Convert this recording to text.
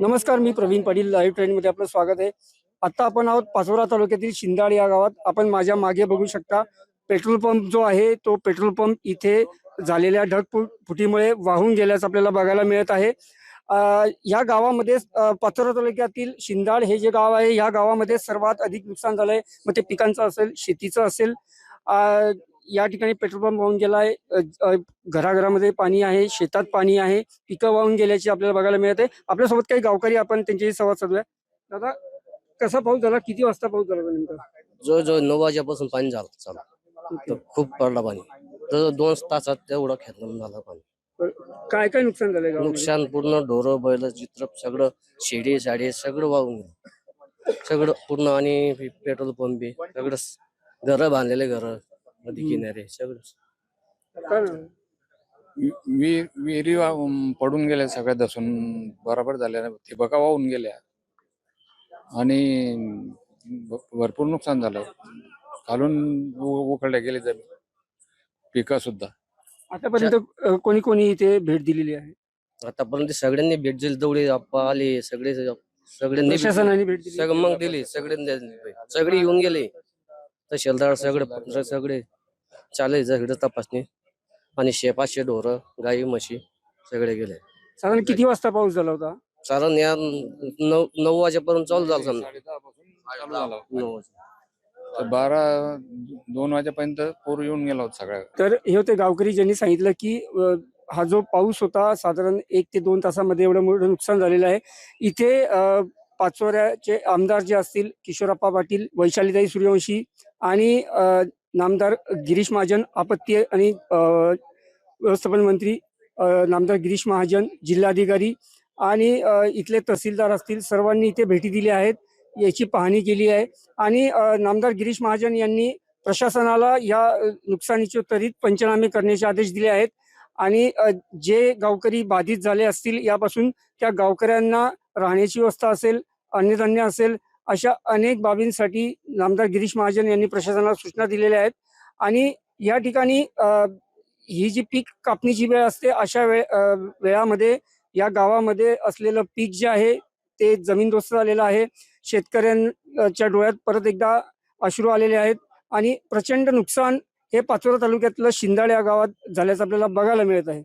नमस्कार मी प्रवीण पाटील लाईव्ह ट्रेनमध्ये आपलं स्वागत आहे. आता आपण आहोत पाचोरा तालुक्यातील शिंदाड या गावात. आपण माझ्या मागे बघू शकता पेट्रोल पंप जो आहे तो पेट्रोल पंप इथे झालेल्या ढग फुटीमुळे वाहून गेल्याचं आपल्याला बघायला मिळत आहे. या गावामध्ये पाचोरा तालुक्यातील शिंदाड हे जे गाव आहे या गावामध्ये सर्वात अधिक नुकसान झालंय. मग ते पिकांचं असेल शेतीचं असेल या ठिकाणी पेट्रोल पंप वाहून गेला आहे. अं, अं, घराघरामध्ये पाणी आहे शेतात पाणी आहे पिकं वाहून गेल्याची आपल्याला बघायला मिळत. आपल्यासोबत काही गावकरी आपण त्यांच्याशी संवाद साधूया. दादा कसा पाऊस झाला? किती वाजता पाऊस झाला नेमका? जो जो नऊ वाजेपासून पाणी झालं चालू. तर खूप पडला पाणी. तर दोन तासात तेवढं खेळून झालं पाणी. काय काय नुकसान गावामध्ये? नुकसान पूर्ण ढोरं बैल चित्र सगळं शेडी साडी सगळं वाहून गेलं. सगळं पूर्ण आणि पेट्रोल पंप बी सगळं घर बांधलेले घर. नदी किनारे सगळं. वि- विहीर विहिरी वाहून पडून गेल्या सगळ्या दसून बरोबर झाल्या ठिबका वाहून गेल्या. आणि भ- भरपूर नुकसान झालं. खालून उ- उकळल्या गेले जमीन. पिकं सुद्धा. आतापर्यंत अं, कोणी कोणी इथे भेट दिलेली आहे? आतापर्यंत सगळ्यांनी भेट दिली. दौडे आप्पा आले सगळे सगळ्यांनी भेट दिली. प्रशासनाने भेट दिली. सगळं मग दिली सगळे सगळे येऊन गेले. तहसीलदार सगळे सगळे. चालेल सगळे तपासणी. आणि शेपाशे ढोर गाई म्हशी सगळे गेले. साधारण किती वाजता पाऊस झाला होता? कारण या नऊ नऊ वाजेपर्यंत चालू झालं समजा. चालू झालं नऊ वाजे. तर बारा दोन वाजेपर्यंत पूर येऊन गेला होता सगळ्या. तर हे होते गावकरी ज्यांनी सांगितलं की अं, हा जो पाऊस होता साधारण एक ते दोन तासामध्ये एवढं मोठं नुकसान झालेलं आहे. इथे अं, पाचोऱ्याचे आमदार जे असतील किशोरप्पा पाटील वैशालीताई सूर्यवंशी आणि अं, नामदार गिरीश महाजन आपत्ती आणि व्यवस्थापन मंत्री नामदार गिरीश महाजन जिल्हाधिकारी आणि इथले तहसीलदार असतील सर्वांनी इथे भेटी दिल्या आहेत याची पाहणी केली आहे. आणि नामदार गिरीश महाजन यांनी प्रशासनाला या नुकसानीचे त्वरित पंचनामे करण्याचे आदेश दिले आहेत. आणि जे गावकरी बाधित झाले असतील यापासून त्या गावकऱ्यांना राहण्याची व्यवस्था असेल अन्नधान्य असेल अशा अनेक बाबींसाठी नामदार गिरीश महाजन यांनी प्रशासनाला सूचना दिलेल्या आहेत. आणि या ठिकाणी ही जी पीक कापणीची वेळ असते अशा वेळ वेळामध्ये या गावामध्ये असलेलं पीक जे आहे ते जमीनदोस्त झालेलं आहे. शेतकऱ्यांच्या डोळ्यात परत एकदा अश्रू आलेले आहेत. आणि प्रचंड नुकसान हे पाचोरा तालुक्यातलं शिंदाळ या गावात झाल्याचं आपल्याला बघायला मिळत आहे.